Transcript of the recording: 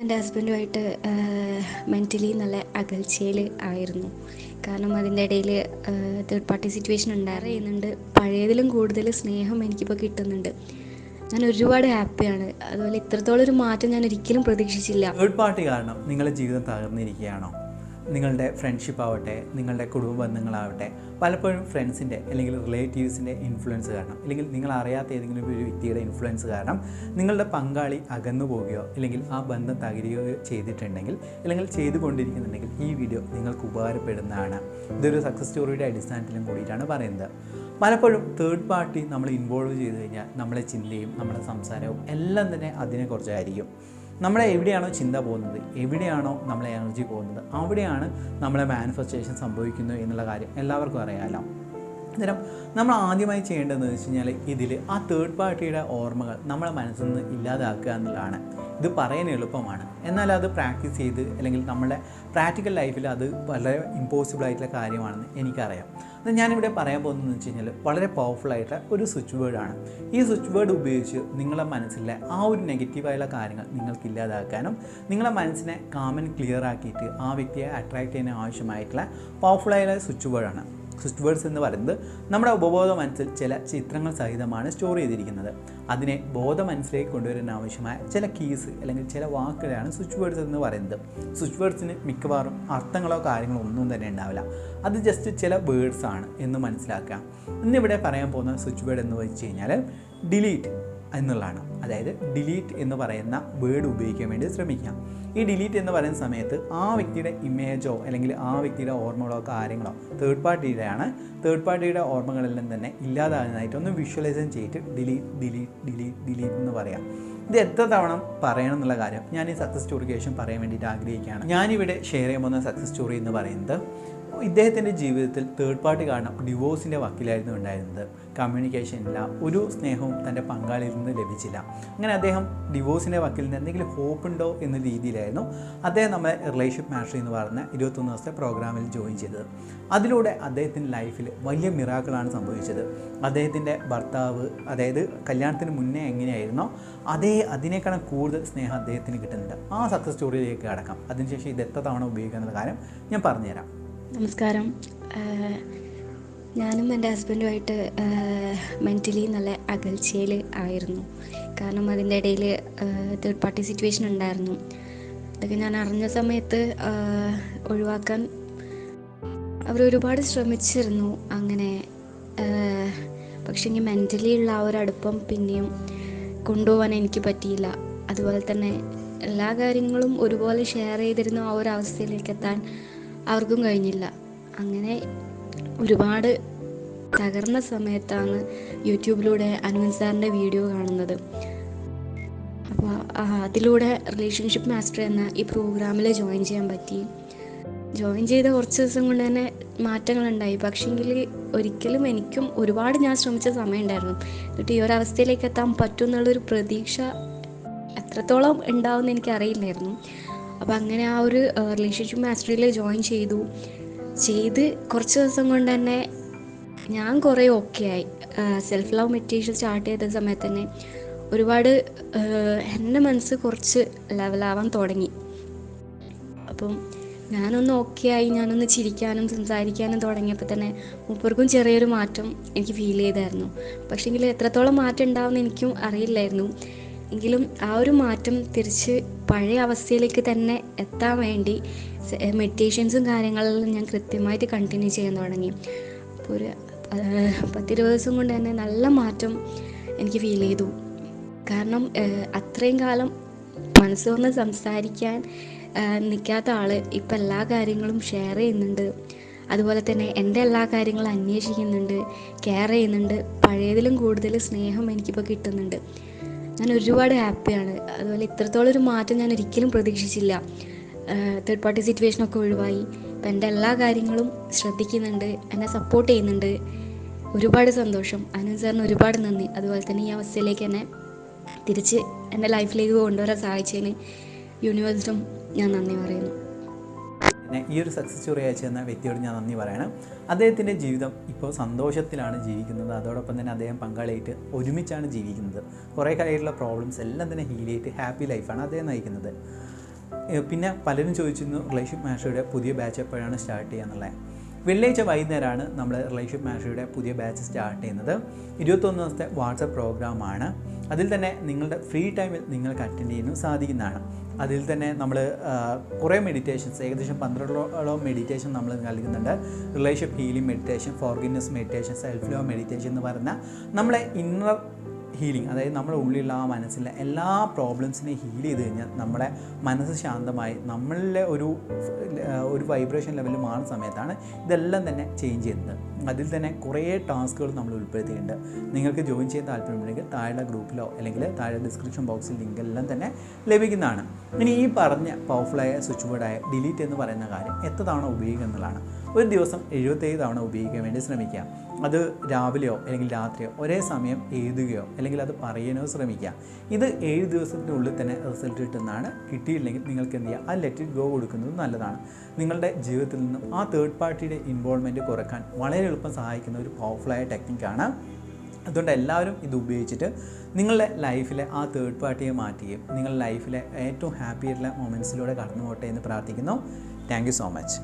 എന്റെ ഹസ്ബൻഡുമായിട്ട് മെന്റലി നല്ല അകൽച്ചയിൽ ആയിരുന്നു. കാരണം അതിന്റെ ഇടയിൽ തേർഡ് പാർട്ടി സിറ്റുവേഷൻ ഉണ്ടാറ് ചെയ്യുന്നുണ്ട് പഴയതിലും കൂടുതൽ സ്നേഹം എനിക്കിപ്പോൾ കിട്ടുന്നുണ്ട്. ഞാൻ ഒരുപാട് ഹാപ്പിയാണ്. അതുപോലെ ഇത്രത്തോളം ഒരു മാറ്റം ഞാൻ ഒരിക്കലും പ്രതീക്ഷിച്ചില്ല. തേർഡ് പാർട്ടി കാരണം നിങ്ങളുടെ ജീവിതം തകർന്നിരിക്കുകയാണോ? നിങ്ങളുടെ ഫ്രണ്ട്ഷിപ്പ് ആവട്ടെ നിങ്ങളുടെ കുടുംബ ബന്ധങ്ങളാവട്ടെ പലപ്പോഴും ഫ്രണ്ട്സിന്റെ അല്ലെങ്കിൽ റിലേറ്റീവ്സിന്റെ ഇൻഫ്ലുവൻസ് കാരണം അല്ലെങ്കിൽ നിങ്ങൾ അറിയാത്ത ഏതെങ്കിലും ഒരു വ്യക്തിയുടെ ഇൻഫ്ലുവൻസ് കാരണം നിങ്ങളുടെ പങ്കാളി അകന്നു പോവുകയോ അല്ലെങ്കിൽ ആ ബന്ധം തകരുകയോ ചെയ്തിട്ടുണ്ടെങ്കിൽ അല്ലെങ്കിൽ ചെയ്തുകൊണ്ടിരിക്കുന്നുണ്ടെങ്കിൽ ഈ വീഡിയോ നിങ്ങൾക്ക് ഉപകാരപ്പെടുന്നതാണ്. ഇതൊരു സക്സസ് സ്റ്റോറിയുടെ അടിസ്ഥാനത്തിലും കൂടിയിട്ടാണ് പറയുന്നത്. പലപ്പോഴും തേർഡ് പാർട്ടി നമ്മൾ ഇൻവോൾവ് ചെയ്ത് കഴിഞ്ഞാൽ നമ്മളെ ചിന്തയും നമ്മുടെ സംസാരവും എല്ലാം തന്നെ അതിനെക്കുറിച്ചായിരിക്കും നമ്മളെ എവിടെയാണോ ചിന്ത പോകുന്നത് എവിടെയാണോ നമ്മളെ എനർജി പോകുന്നത് അവിടെയാണ് നമ്മളെ മാനിഫെസ്റ്റേഷൻ സംഭവിക്കുന്നത് എന്നുള്ള കാര്യം എല്ലാവർക്കും അറിയാമല്ലോ അന്നേരം നമ്മൾ ആദ്യമായി ചെയ്യേണ്ടതെന്ന് വെച്ച് കഴിഞ്ഞാൽ ഇതിൽ ആ തേർഡ് പാർട്ടിയുടെ ഓർമ്മകൾ നമ്മളെ മനസ്സിൽ നിന്ന് ഇല്ലാതാക്കുക എന്നുള്ളതാണ്. ഇത് പറയാൻ എളുപ്പമാണ്. എന്നാൽ അത് പ്രാക്ടീസ് ചെയ്ത് അല്ലെങ്കിൽ നമ്മുടെ പ്രാക്ടിക്കൽ ലൈഫിൽ അത് വളരെ ഇമ്പോസിബിൾ ആയിട്ടുള്ള കാര്യമാണെന്ന് എനിക്കറിയാം. അത് ഞാനിവിടെ പറയാൻ പോകുന്നതെന്ന് വെച്ച് കഴിഞ്ഞാൽ വളരെ പവർഫുൾ ആയിട്ടുള്ള ഒരു സ്വിച്ച് വേർഡാണ് ഈ സ്വിച്ച് വേർഡ് ഉപയോഗിച്ച് നിങ്ങളുടെ മനസ്സിലെ ആ ഒരു നെഗറ്റീവായുള്ള കാര്യങ്ങൾ നിങ്ങൾക്ക് ഇല്ലാതാക്കാനും നിങ്ങളുടെ മനസ്സിനെ കാമൻ ക്ലിയർ ആക്കിയിട്ട് ആ വ്യക്തിയെ അട്രാക്ട് ചെയ്യാൻ ആവശ്യമായിട്ടുള്ള പവർഫുള്ളായ സ്വിച്ച് വേർഡാണ് വേർഡ്സ് എന്ന് പറയുന്നത് നമ്മുടെ ഉപബോധ മനസ്സിൽ ചില ചിത്രങ്ങൾ സഹിതമാണ് സ്റ്റോർ ചെയ്തിരിക്കുന്നത്. അതിനെ ബോധ മനസ്സിലേക്ക് കൊണ്ടുവരാൻ ആവശ്യമായ ചില കീസ് അല്ലെങ്കിൽ ചില വാക്കുകളാണ് സ്വിച്ച് വേർഡ്സ് എന്ന് പറയുന്നത്. സ്വിച്ച് വേർഡ്സിന് മിക്കവാറും അർത്ഥങ്ങളോ കാര്യങ്ങളോ ഒന്നും തന്നെ ഉണ്ടാവില്ല. അത് ജസ്റ്റ് ചില വേർഡ്സ് ആണ് എന്ന് മനസ്സിലാക്കുക. ഇന്നിവിടെ പറയാൻ പോകുന്ന സ്വിച്ച് വേർഡ് എന്ന് വെച്ച് കഴിഞ്ഞാൽ ഡിലീറ്റ് എന്നുള്ളതാണ്. അതായത് ഡിലീറ്റ് എന്ന് പറയുന്ന വേർഡ് ഉപയോഗിക്കാൻ വേണ്ടി ശ്രമിക്കാം. ഈ ഡിലീറ്റ് എന്ന് പറയുന്ന സമയത്ത് ആ വ്യക്തിയുടെ ഇമേജോ അല്ലെങ്കിൽ ആ വ്യക്തിയുടെ ഓർമ്മകളോ കാര്യങ്ങളോ തേർഡ് പാർട്ടിയുടെയാണ് തേർഡ് പാർട്ടിയുടെ ഓർമ്മകളെല്ലാം തന്നെ ഇല്ലാതാകുന്നതായിട്ട് ഒന്ന് വിഷ്വലൈസേഷൻ ചെയ്തിട്ട് ഡിലീറ്റ് ഡിലീറ്റ് ഡിലീറ്റ് ഡിലീറ്റ് എന്ന് പറയാം. ഇത് എത്ര തവണ പറയണം എന്നുള്ള കാര്യം ഞാൻ ഈ സക്സസ് സ്റ്റോറിക്ക് ശേഷം പറയാൻ വേണ്ടിയിട്ട് ആഗ്രഹിക്കുകയാണ്. ഞാനിവിടെ ഷെയർ ചെയ്യാൻ പോകുന്ന സക്സസ് സ്റ്റോറി എന്ന് പറയുന്നത് ഇദ്ദേഹത്തിന്റെ ജീവിതത്തിൽ തേർഡ് പാർട്ടി കാരണം ഡിവോഴ്സിന്റെ വക്കിലായിരുന്നു ഉണ്ടായിരുന്നത്. കമ്മ്യൂണിക്കേഷൻ ഇല്ല ഒരു സ്നേഹവും തന്റെ പങ്കാളിയിൽ നിന്ന് ലഭിച്ചില്ല. അങ്ങനെ അദ്ദേഹം ഡിവോഴ്സിന്റെ വക്കിൽ എന്തെങ്കിലും ഹോപ്പ് ഉണ്ടോ എന്ന രീതിയിലായിരുന്നു അദ്ദേഹം നമ്മൾ റിലേഷൻഷിപ്പ് മാസ്റ്ററി എന്ന് പറഞ്ഞ ഇരുപത്തൊന്ന് ദിവസത്തെ പ്രോഗ്രാമിൽ ജോയിൻ ചെയ്തത്. അതിലൂടെ അദ്ദേഹത്തിന്റെ ലൈഫിൽ വലിയ മിറാക്കളാണ് സംഭവിച്ചത്. അദ്ദേഹത്തിന്റെ ഭർത്താവ് അതായത് കല്യാണത്തിന് മുന്നേ എങ്ങനെയായിരുന്നോ അതേ അതിനേക്കാളും കൂടുതൽ സ്നേഹം അദ്ദേഹത്തിന് കിട്ടുന്നുണ്ട്. ആ സക്സസ് സ്റ്റോറിയിലേക്ക് കടക്കാം. അതിനുശേഷം ഇത് എത്ര തവണ ഉപയോഗിക്കാനുള്ള കാര്യം ഞാൻ പറഞ്ഞുതരാം. നമസ്കാരം. ഞാനും എന്റെ ഹസ്ബൻഡുമായിട്ട് മെന്റലി നല്ല അകൽച്ചയിൽ ആയിരുന്നു. കാരണം അതിന്റെ ഇടയിൽ തേർഡ് പാർട്ടി സിറ്റുവേഷൻ ഉണ്ടായിരുന്നു. അതൊക്കെ ഞാൻ അറിഞ്ഞ സമയത്ത് ഒഴിവാക്കാൻ അവർ ഒരുപാട് ശ്രമിച്ചിരുന്നു അങ്ങനെ. പക്ഷെ ഇനി മെന്റലി ഉള്ള ആ ഒരു അടുപ്പം പിന്നെയും കൊണ്ടുപോകാൻ എനിക്ക് പറ്റിയില്ല. അതുപോലെ തന്നെ എല്ലാ കാര്യങ്ങളും ഒരുപോലെ ഷെയർ ചെയ്തിരുന്ന ആ ഒരു അവസ്ഥയിലേക്ക് എത്താൻ അവർക്കും കഴിഞ്ഞില്ല. അങ്ങനെ ഒരുപാട് തകർന്ന സമയത്താണ് യൂട്യൂബിലൂടെ അനുവൻ സാറിന്റെ വീഡിയോ കാണുന്നത്. അപ്പോൾ അതിലൂടെ റിലേഷൻഷിപ്പ് മാസ്റ്റർ എന്ന ഈ പ്രോഗ്രാമിൽ ജോയിൻ ചെയ്യാൻ പറ്റി. ജോയിൻ ചെയ്ത കുറച്ച് ദിവസം കൊണ്ട് തന്നെ മാറ്റങ്ങളുണ്ടായി. പക്ഷേങ്കിൽ ഒരിക്കലും എനിക്കും ഒരുപാട് ഞാൻ ശ്രമിച്ച സമയം ഉണ്ടായിരുന്നു എന്നിട്ട് ഈ ഒരവസ്ഥയിലേക്ക് എത്താൻ പറ്റും എന്നുള്ളൊരു പ്രതീക്ഷ എത്രത്തോളം ഉണ്ടാവുമെന്ന് എനിക്കറിയില്ലായിരുന്നു. അപ്പോൾ അങ്ങനെ ആ ഒരു റിലേഷൻഷിപ്പ് മാസ്റ്ററിയിൽ ജോയിൻ ചെയ്തു. ചെയ്ത് കുറച്ച് ദിവസം കൊണ്ട് തന്നെ ഞാൻ കുറേ ഓക്കെ ആയി. സെൽഫ് ലവ് മെറ്റീരിയൽ സ്റ്റാർട്ട് ചെയ്ത സമയത്ത് തന്നെ ഒരുപാട് എന്റെ മനസ്സ് കുറച്ച് ലെവലാവാൻ തുടങ്ങി. അപ്പം ഞാനൊന്ന് ഓക്കെ ആയി ഞാനൊന്ന് ചിരിക്കാനും സംസാരിക്കാനും തുടങ്ങിയപ്പോൾ തന്നെ മൂപ്പർക്കും ചെറിയൊരു മാറ്റം എനിക്ക് ഫീൽ ചെയ്തായിരുന്നു. പക്ഷേങ്കിൽ എത്രത്തോളം മാറ്റം ഉണ്ടാവുമെന്ന് എനിക്കും അറിയില്ലായിരുന്നു. എങ്കിലും ആ ഒരു മാറ്റം തിരിച്ച് പഴയ അവസ്ഥയിലേക്ക് തന്നെ എത്താൻ വേണ്ടി മെഡിറ്റേഷൻസും കാര്യങ്ങളെല്ലാം ഞാൻ കൃത്യമായിട്ട് കണ്ടിന്യൂ ചെയ്യാൻ തുടങ്ങി. അപ്പോൾ ഒരു പത്തിരുപത് ദിവസം കൊണ്ട് തന്നെ നല്ല മാറ്റം എനിക്ക് ഫീൽ ചെയ്തു. കാരണം അത്രയും കാലം മനസ്സ് തുറന്ന് സംസാരിക്കാൻ നിൽക്കാത്ത ആൾ ഇപ്പം എല്ലാ കാര്യങ്ങളും ഷെയർ ചെയ്യുന്നുണ്ട്. അതുപോലെ തന്നെ എന്റെ എല്ലാ കാര്യങ്ങളും അന്വേഷിക്കുന്നുണ്ട് കെയർ ചെയ്യുന്നുണ്ട്. പഴയതിലും കൂടുതൽ സ്നേഹം എനിക്കിപ്പോൾ കിട്ടുന്നുണ്ട്. ഞാൻ ഒരുപാട് ഹാപ്പിയാണ്. അതുപോലെ ഇത്രത്തോളം ഒരു മാറ്റം ഞാൻ ഒരിക്കലും പ്രതീക്ഷിച്ചില്ല. തേർഡ് പാർട്ടി സിറ്റുവേഷനൊക്കെ ഒഴിവായി. ഇപ്പം എന്റെ എല്ലാ കാര്യങ്ങളും ശ്രദ്ധിക്കുന്നുണ്ട്. എന്നെ സപ്പോർട്ട് ചെയ്യുന്നുണ്ട്. ഒരുപാട് സന്തോഷം. അനന്ത് സാറിന് ഒരുപാട് നന്ദി. അതുപോലെ തന്നെ ഈ അവസ്ഥയിലേക്ക് എന്നെ തിരിച്ച് എന്റെ ലൈഫിലേക്ക് കൊണ്ടുവരാൻ സഹായിച്ചതിന് യൂണിവേഴ്സിറ്റും ഞാൻ നന്ദി പറയുന്നു. പിന്നെ ഈ ഒരു സക്സസ് സ്റ്റോറി അയച്ചു തന്ന വ്യക്തിയോട് ഞാൻ നന്ദി പറയണം. അദ്ദേഹത്തിന്റെ ജീവിതം ഇപ്പോൾ സന്തോഷത്തിലാണ് ജീവിക്കുന്നത്. അതോടൊപ്പം തന്നെ അദ്ദേഹം പങ്കാളിയായിട്ട് ഒരുമിച്ചാണ് ജീവിക്കുന്നത്. കുറേ കാര്യമായിട്ടുള്ള പ്രോബ്ലംസ് എല്ലാം തന്നെ ഹീൽ ചെയ്തിട്ട് ഹാപ്പി ലൈഫാണ് അദ്ദേഹം നയിക്കുന്നത്. പിന്നെ പലരും ചോദിച്ചിരുന്നു റിലേഷൻഷിപ്പ് മാഷയുടെ പുതിയ ബാച്ച് എപ്പോഴാണ് സ്റ്റാർട്ട് ചെയ്യുക എന്നുള്ളത്. വെള്ളിയാഴ്ച വൈകുന്നേരമാണ് നമ്മൾ റിലേഷൻഷിപ്പ് മാഷറിയുടെ പുതിയ ബാച്ച് സ്റ്റാർട്ട് ചെയ്യുന്നത്. ഇരുപത്തൊന്ന് ദിവസത്തെ വാട്സപ്പ് പ്രോഗ്രാമാണ്. അതിൽ തന്നെ നിങ്ങളുടെ ഫ്രീ ടൈമിൽ നിങ്ങൾക്ക് അറ്റൻഡ് ചെയ്യാനും സാധിക്കുന്നതാണ്. അതിൽ തന്നെ നമ്മൾ കുറേ മെഡിറ്റേഷൻസ് ഏകദേശം പന്ത്രണ്ടോളം മെഡിറ്റേഷൻ നമ്മൾ നൽകുന്നുണ്ട്. Relationship healing meditation forgiveness meditation self love meditation എന്ന് പറഞ്ഞ നമ്മളെ ഇന്നർ ഹീലിംഗ് അതായത് നമ്മുടെ ഉള്ളിലുള്ള ആ മനസ്സിലെ എല്ലാ പ്രോബ്ലംസിനെ ഹീൽ ചെയ്ത് കഴിഞ്ഞാൽ നമ്മുടെ മനസ്സ് ശാന്തമായി നമ്മളിലെ ഒരു ഒരു വൈബ്രേഷൻ ലെവലിൽ മാറുന്ന സമയത്താണ് ഇതെല്ലാം തന്നെ ചേഞ്ച് ചെയ്യുന്നത്. അതിൽ തന്നെ കുറേ ടാസ്കുകൾ നമ്മൾ ഉൾപ്പെടുത്തിയിട്ടുണ്ട്. നിങ്ങൾക്ക് ജോയിൻ ചെയ്യാൻ താല്പര്യമുണ്ടെങ്കിൽ താഴെ ഗ്രൂപ്പിലോ അല്ലെങ്കിൽ താഴെ ഡിസ്ക്രിപ്ഷൻ ബോക്സിൽ ലിങ്ക് എല്ലാം തന്നെ ലഭിക്കുന്നതാണ്. ഇനി ഈ പറഞ്ഞ പവർഫുള്ളായ സ്വിച്ച് ബോർഡായ ഡിലീറ്റ് എന്ന് പറയുന്ന കാര്യം എത്ര തവണ ഉപയോഗിക്കുക എന്നുള്ളതാണ്. ഒരു ദിവസം എഴുപത്തേഴ് തവണ ഉപയോഗിക്കാൻ വേണ്ടി ശ്രമിക്കുക. അത് രാവിലെയോ അല്ലെങ്കിൽ രാത്രിയോ ഒരേ സമയം എഴുതുകയോ അല്ലെങ്കിൽ അത് പറയാനോ ശ്രമിക്കുക. ഇത് ഏഴ് ദിവസത്തിനുള്ളിൽ തന്നെ റിസൾട്ട് കിട്ടുന്നതാണ്. കിട്ടിയില്ലെങ്കിൽ നിങ്ങൾക്ക് എന്ത് ചെയ്യുക ആ ലെറ്റ് ഇറ്റ് ഗോ കൊടുക്കുന്നത് നല്ലതാണ്. നിങ്ങളുടെ ജീവിതത്തിൽ നിന്നും ആ തേർഡ് പാർട്ടിയുടെ ഇൻവോൾവ്മെന്റ് കുറയ്ക്കാൻ വളരെ എളുപ്പം സഹായിക്കുന്ന ഒരു പവർഫുള്ളായ ടെക്നിക്കാണ് അതുകൊണ്ട് എല്ലാവരും ഇത് ഉപയോഗിച്ചിട്ട് നിങ്ങളുടെ ലൈഫിലെ ആ തേർഡ് പാർട്ടിയെ മാറ്റുകയും നിങ്ങളുടെ ലൈഫിലെ ഏറ്റവും ഹാപ്പി ആയിട്ടുള്ള മൊമെന്റ്സിലൂടെ കടന്നു പോട്ടെ എന്ന് പ്രാർത്ഥിക്കുന്നു. Thank so much